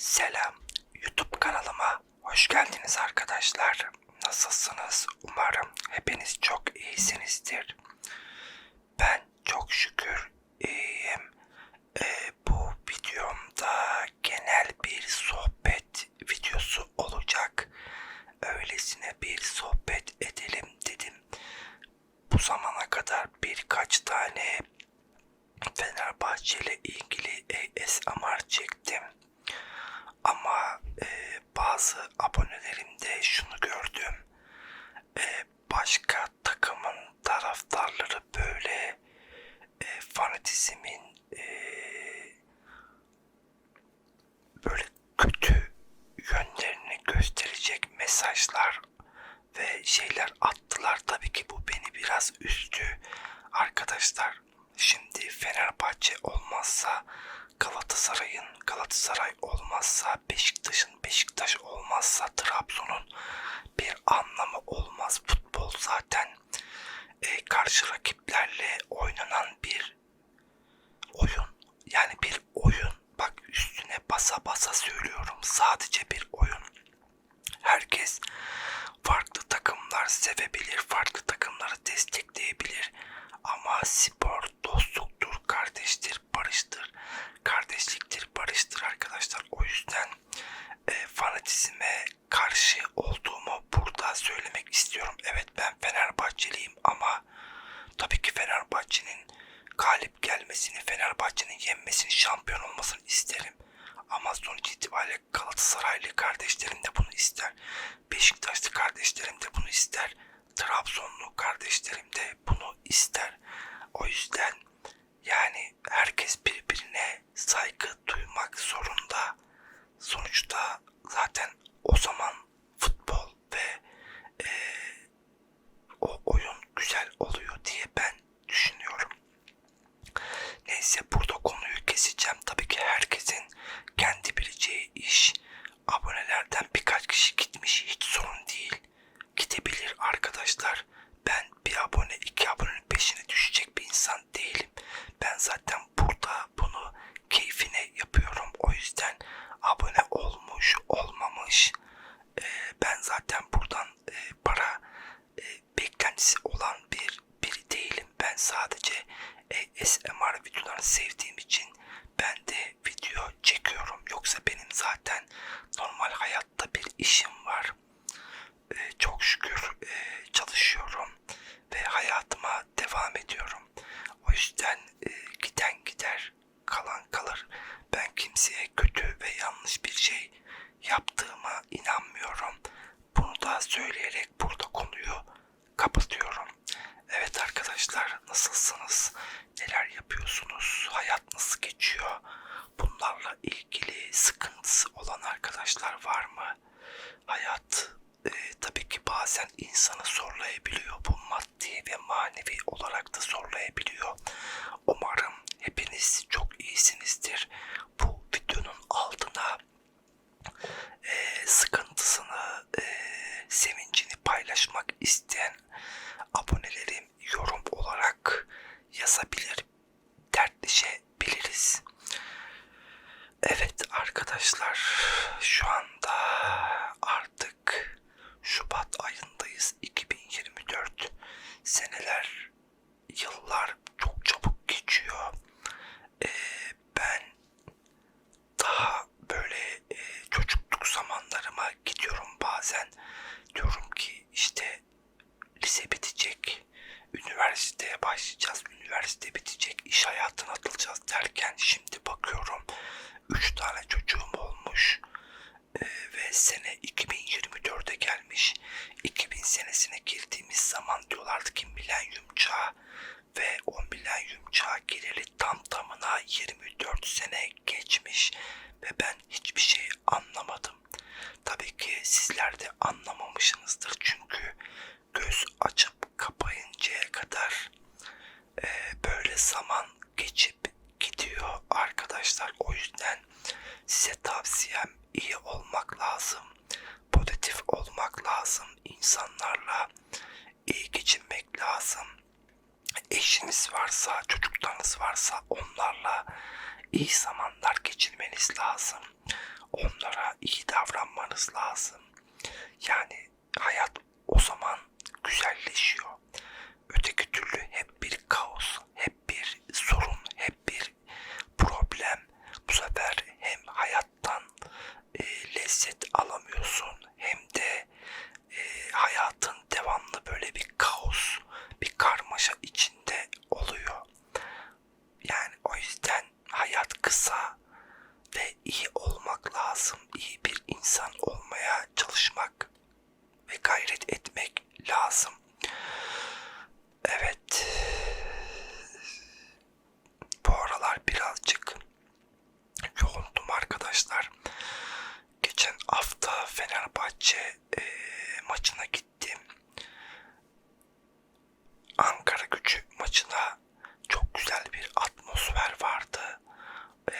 Selam. YouTube kanalıma hoş geldiniz arkadaşlar. Nasılsınız? Umarım hepiniz çok iyisinizdir. Ben çok şükür iyiyim. Ee, bu videomda genel bir sohbet videosu olacak. Öylesine bir sohbet edelim dedim. Bu zamana kadar birkaç tane Fenerbahçe ile ilgili ASMR çektim. Ama e, bazı abonelerimde şunu gördüm. E, başka takımın taraftarları böyle e, fanatizmin e, böyle kötü yönlerini gösterecek mesajlar ve şeyler attılar. Tabii ki bu beni biraz üzdü. Arkadaşlar şimdi Fenerbahçe olmazsa Galatasaray'ın Galatasaray olmazsa Beşiktaş'ın Beşiktaş olmazsa Trabzon'un bir anlamı olmaz. Futbol zaten e, karşı rakiplerle oynanan bir oyun. Yani bir oyun. Bak üstüne basa basa söylüyorum. Sadece bir oyun. Herkes farklı takımlar sevebilir, farklı takımları destekleyebilir. Ama spor dostluktur, kardeştir, barıştır, kardeşliktir, barıştır arkadaşlar. O yüzden e, fanatizme karşı olduğumu burada söylemek istiyorum. Evet ben Fenerbahçeliyim ama tabii ki Fenerbahçe'nin galip gelmesini, Fenerbahçe'nin yenmesini, şampiyon olmasını isterim. Ama sonuç itibariyle Galatasaraylı kardeşlerim de bunu ister. Beşiktaşlı kardeşlerim de bunu ister. Trabzonlu kardeşlerim de bunu ister. O yüzden yani herkes birbirine arkadaşlar. Ben bir abone iki abonenin peşine düşecek bir insan değilim. Ben zaten burada bunu keyfine yapıyorum. O yüzden abone olmuş olmamış e, ben zaten buradan e, para e, beklentisi olan bir biri değilim. Ben sadece e, ASMR videolarını sevdiğim için ben de video çekiyorum. Yoksa benim zaten normal hayatta bir işim var. E, çok şükür e, çalışıyorum ve hayatıma devam ediyorum. O yüzden e, giden gider, kalan kalır. Ben kimseye kötü ve yanlış bir şey yaptığıma inanmıyorum. Bunu da söyleyerek burada konuyu kapatıyorum. Evet arkadaşlar nasılsınız? Neler yapıyorsunuz? Hayat nasıl geçiyor? Bunlarla ilgili sıkıntısı olan arkadaşlar var mı? Hayat e, tabii ki bazen insanı zorlayabiliyor. Bu maddi ve manevi olarak da zorlayabiliyor. Umarım hepiniz çok iyisinizdir. Bu videonun altına e, sıkıntısını, e, sevincini paylaşmak isteyen abonelerim yorum olarak yazabilir, dertleşebiliriz. Evet arkadaşlar, şu anda artık Şubat ayındayız 2024. Seneler, yıllar çok çabuk geçiyor. Ee, ben daha böyle e, çocukluk zamanlarıma gidiyorum bazen. Diyorum ki işte lise bitecek, üniversiteye başlayacağız, üniversite bitecek, iş hayatına atılacağız derken şimdi bakıyorum 3 tane çocuğum olmuş e, ve sene 2024'e gelmiş. 2000 senesine girdiğimiz zaman diyorlardı ki milenyum çağı ve o milenyum çağı gireli tam tamına 24 sene geçmiş ve ben hiçbir şey anlamadım. Tabii ki sizler de anlamamışsınızdır çünkü göz açıp kapayıncaya kadar e, böyle zaman geçip gidiyor arkadaşlar. O yüzden size tavsiyem iyi olmak lazım. Pozitif olmak lazım. insanlarla iyi geçinmek lazım. Eşiniz varsa, çocuklarınız varsa onlarla iyi zamanlar geçirmeniz lazım. Onlar olmamız lazım. Yani hayat o zaman güzelleşiyor. Öteki türlü hep bir kaos, hep bir sorun, hep bir problem. Bu sefer hem hayattan e, lezzet alamıyorsun hem de e, hayatın devamlı böyle bir kaos, bir karmaşa içinde oluyor. Yani o yüzden kısa ve iyi olmak lazım. İyi bir insan olmaya çalışmak ve gayret etmek lazım. Evet. Bu aralar birazcık yoğundum arkadaşlar. Geçen hafta Fenerbahçe e, maçına gittim. Ankara gücü maçına çok güzel bir atmosfer vardı. E,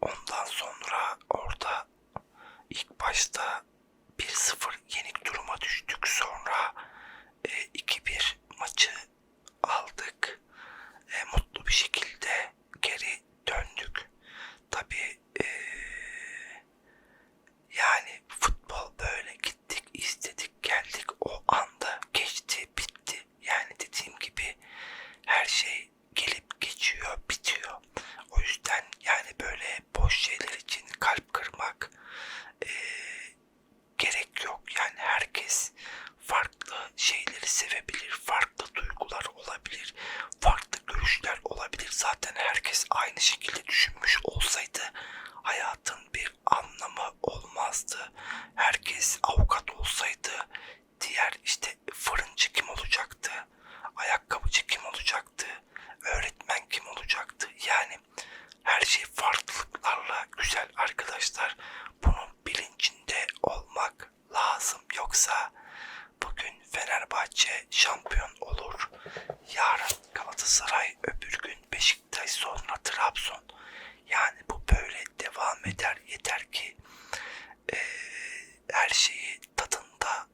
ondan sonra orada ilk başta 1-0 yenik duruma düştük. Sonra e, 2-1 maçı aldık. E, mutlu bir şekilde geri döndük. Tabii e, yani futbol böyle gittik, istedik, geldik. O anda geçti, bitti. Yani dediğim gibi her şey gelip geçiyor, bitiyor. O yüzden yani böyle boş şeyler için kalp kırmak e, gerek yok. Yani herkes farklı şeyleri sevebilir, farklı duygular olabilir, farklı görüşler olabilir. Zaten herkes aynı şekilde düşünmüş olsaydı hayatın bir anlamı olmazdı. Herkes avukat olsaydı diğer işte fırıncı kim olacaktı? Ayakkabıcı kim olacaktı? Öğretmen kim olacaktı? Yani her şey farklılıklarla güzel arkadaşlar. Bunun bilincinde olmak lazım. Yoksa bugün Fenerbahçe şampiyon olur. Yarın Galatasaray, öbür gün Beşiktaş, sonra Trabzon. Yani bu böyle devam eder. Yeter ki eee, her şeyi tadında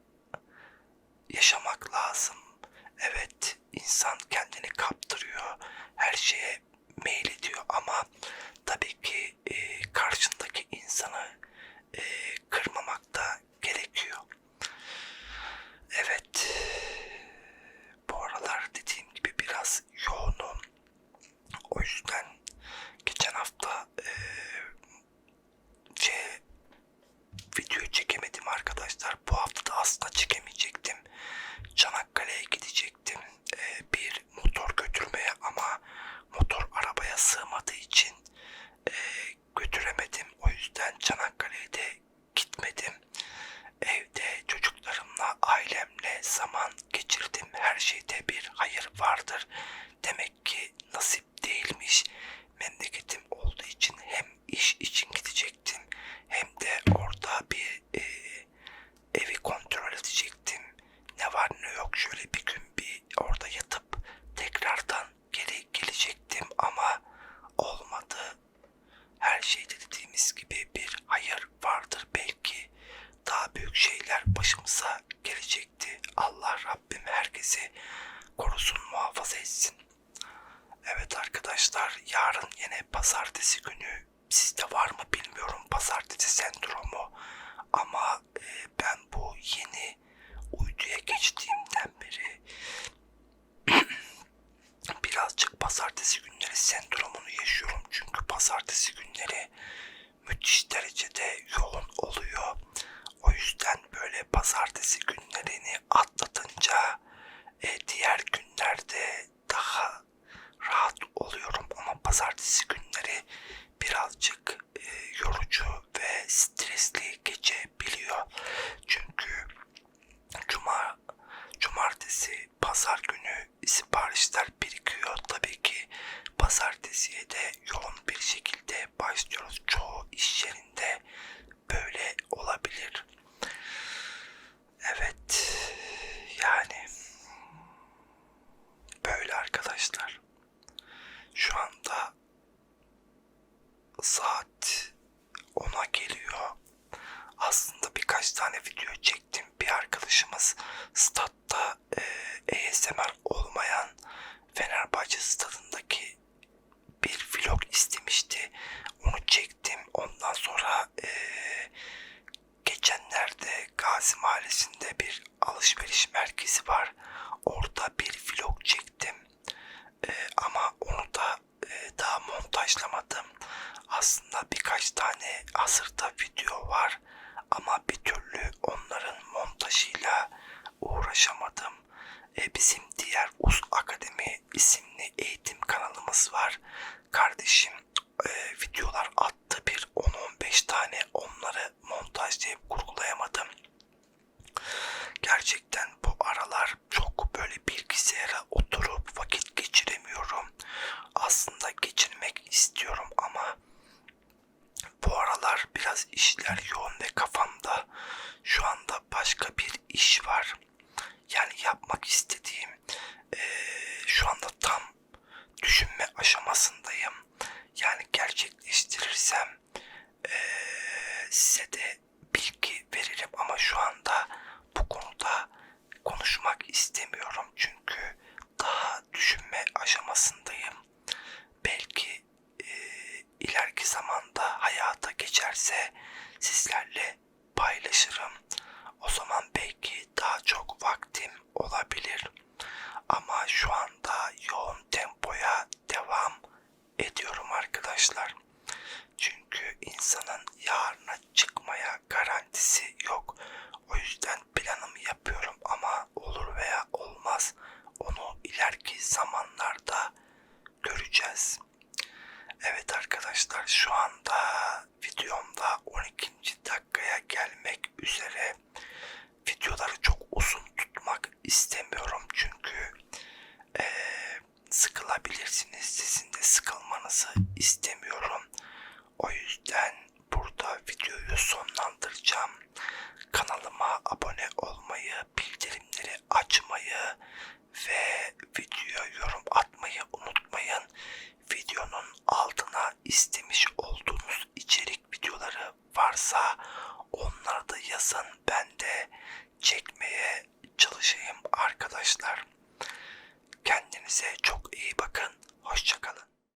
yaşamak lazım. Evet, insan kendini kaptırıyor, her şeye meylediyor ama tabii ki e, karşındaki insanı e, kırmamak da gerekiyor. Evet, bu aralar dediğim gibi biraz yoğunum. O yüzden geçen hafta e, şey video çekemedim arkadaşlar. Bu hafta da aslında çekemeyecektim. Çanakkale'ye gidecektim. Ee, bir motor götürmeye ama motor arabaya sığmadığı için e, götüremedim. O yüzden Çanakkale'ye de gitmedim. Evde çocuklarımla, ailemle zaman geçirdim. Her şeyde bir hayır vardır. Demek ki nasip değilmiş. Memleketim olduğu için hem iş için gidecektim hem de orada bir e, evi kontrol edecektim. Ne var ne yok şöyle bir gün bir orada yatıp tekrardan geri gelecektim ama olmadı. Her şeyde dediğimiz gibi bir hayır vardır belki. Daha büyük şeyler başımıza gelecekti. Allah Rabbim herkesi korusun muhafaza etsin. Evet arkadaşlar yarın yine pazartesi günü sizde var mı bilmiyorum. Pazartesi sendromu. Ama e, ben bu yeni uyduya geçtiğimden beri birazcık pazartesi günleri sendromunu yaşıyorum. Çünkü pazartesi günleri müthiş derecede yoğun oluyor. O yüzden böyle pazartesi günlerini atlatınca e, diğer günlerde daha rahat oluyorum ama pazartesi günleri birazcık e, yorucu ve stresli geçebiliyor. Çünkü saat 10'a geliyor. Aslında birkaç tane video çektim. Bir arkadaşımız statta e, ASMR olmayan Fenerbahçe stadındaki bir vlog istemişti. Onu çektim. Ondan sonra e, geçenlerde Gazi Mahallesi'nde bir alışveriş merkezi var. Orada bir vlog çektim. E, ama aslında birkaç tane hazırda video var ama bir türlü onların montajıyla uğraşamadım. E, bizim diğer Uz Akademi isimli eğitim kanalımız var. Kardeşim e, videolar at şu anda. göreceğiz. Evet arkadaşlar şu anda videomda 12. dakikaya gelmek üzere. Videoları çok uzun tutmak istemiyorum çünkü e, sıkılabilirsiniz. Sizin de sıkılmanızı istemiyorum